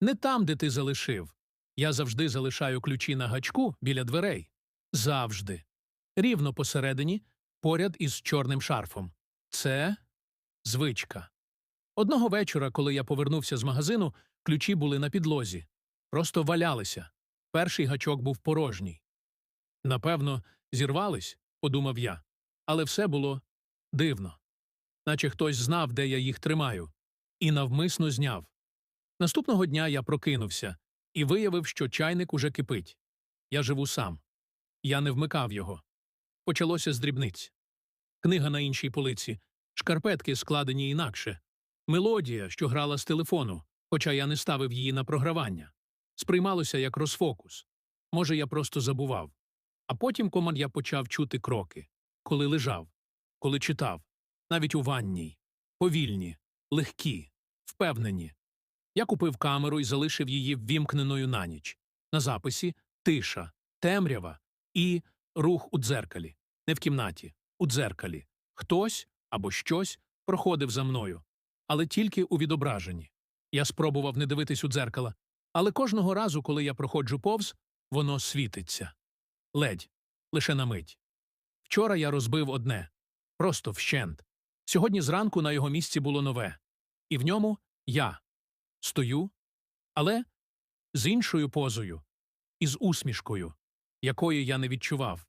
Не там, де ти залишив. Я завжди залишаю ключі на гачку біля дверей. Завжди. Рівно посередині, поряд із чорним шарфом. Це звичка. Одного вечора, коли я повернувся з магазину, ключі були на підлозі. Просто валялися. Перший гачок був порожній. Напевно, зірвались, подумав я. Але все було дивно. Наче хтось знав, де я їх тримаю, і навмисно зняв. Наступного дня я прокинувся і виявив, що чайник уже кипить. Я живу сам. Я не вмикав його. Почалося з дрібниць. Книга на іншій полиці, шкарпетки складені інакше, мелодія, що грала з телефону, хоча я не ставив її на програвання. Сприймалося як розфокус. Може, я просто забував. А потім команд я почав чути кроки, коли лежав, коли читав, навіть у ванній, повільні, легкі, впевнені. Я купив камеру і залишив її ввімкненою на ніч. На записі тиша, темрява і рух у дзеркалі. Не в кімнаті, у дзеркалі. Хтось або щось проходив за мною, але тільки у відображенні. Я спробував не дивитись у дзеркало, але кожного разу, коли я проходжу повз, воно світиться. Ледь, лише на мить. Вчора я розбив одне просто вщент. Сьогодні зранку на його місці було нове, і в ньому я стою, але з іншою позою, і з усмішкою, якої я не відчував.